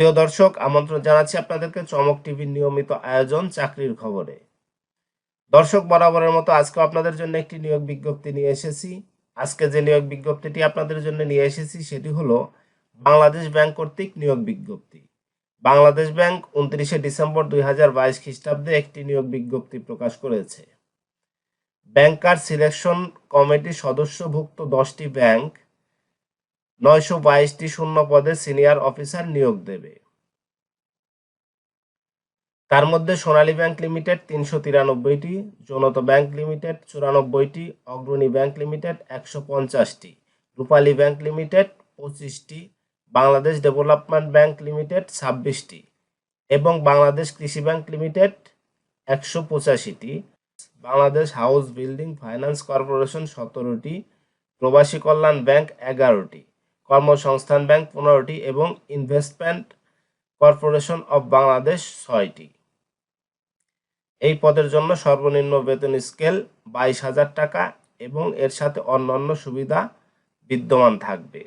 প্রিয় দর্শক, আমন্ত্রণ জানাচ্ছি আপনাদেরকে চমক টিভির নিয়মিত আয়োজন চাকরির খবরে। দর্শক বরাবরের মতো আজকে আপনাদের জন্য একটি নিয়োগ বিজ্ঞপ্তি নিয়ে এসেছি। আজকে যে নিয়োগ বিজ্ঞপ্তিটি আপনাদের জন্য নিয়ে এসেছি, সেটি হলো বাংলাদেশ ব্যাংক কর্তৃক নিয়োগ বিজ্ঞপ্তি। বাংলাদেশ ব্যাংক উনত্রিশে ডিসেম্বর দুই হাজার বাইশ খ্রিস্টাব্দে একটি নিয়োগ বিজ্ঞপ্তি প্রকাশ করেছে। ব্যাংকার সিলেকশন কমিটির সদস্যভুক্ত দশটি ব্যাংক নয়শো বাইশটি শূন্য পদে সিনিয়র অফিসার নিয়োগ দেবে। তার মধ্যে সোনালী ব্যাংক লিমিটেড তিনশো তিরানব্বইটি, জনত ব্যাংক লিমিটেড চুরানব্বইটি, অগ্রণী ব্যাংক লিমিটেড একশো পঞ্চাশটি, রূপালী ব্যাংক লিমিটেড পঁচিশটি, বাংলাদেশ ডেভেলপমেন্ট ব্যাংক লিমিটেড ছাব্বিশটি এবং বাংলাদেশ কৃষি ব্যাংক লিমিটেড একশো পঁচাশিটি, Bangladesh house building finance corporation সতেরোটি, প্রবাসী কল্যাণ ব্যাংক এগারোটি। কর্মসংস্থান ব্যাংক পনেরোটি এবং ইনভেস্টমেন্ট কর্পোরেশন অব বাংলাদেশ ছয়টি। এই পদের জন্য সর্বনিম্ন বেতন স্কেল বাইশ হাজার টাকা এবং এর সাথে অন্যান্য সুবিধা বিদ্যমান থাকবে।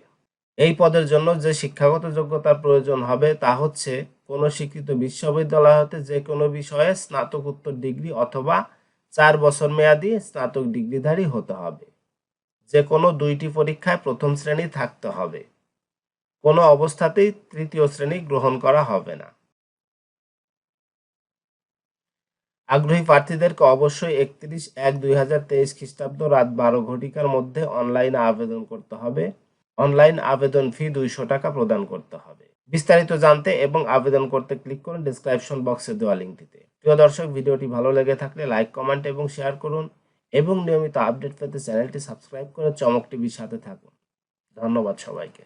এই পদের জন্য যে শিক্ষাগত যোগ্যতার প্রয়োজন হবে তা হচ্ছে কোনো স্বীকৃত বিশ্ববিদ্যালয় হতে যে কোনো বিষয়ে স্নাতকোত্তর ডিগ্রি অথবা চার বছর মেয়াদি স্নাতক ডিগ্রিধারী হতে হবে। যে কোনো দুইটি পরীক্ষায় প্রথম শ্রেণি থাকতে হবে। কোনো অবস্থাতেই তৃতীয় শ্রেণি গ্রহণ করা হবে না। আগ্রহী প্রার্থীদেরকে অবশ্যই একত্রিশ এক দুই হাজার তেইশ খ্রিস্টাব্দ রাত বারো ঘটিকার মধ্যে অনলাইনে আবেদন করতে হবে। অনলাইন আবেদন ফি দুইশো টাকা প্রদান করতে হবে। বিস্তারিত জানতে এবং আবেদন করতে ক্লিক করুন ডিসক্রিপশন বক্সে দেওয়া লিঙ্কটিতে। প্রিয় দর্শক, ভিডিওটি ভালো লেগে থাকলে লাইক, কমেন্ট এবং শেয়ার করুন। এবং নিয়মিত আপডেট পেতে চ্যানেলটি সাবস্ক্রাইব করে চমক টিভির সাথে থাকুন। ধন্যবাদ সবাইকে।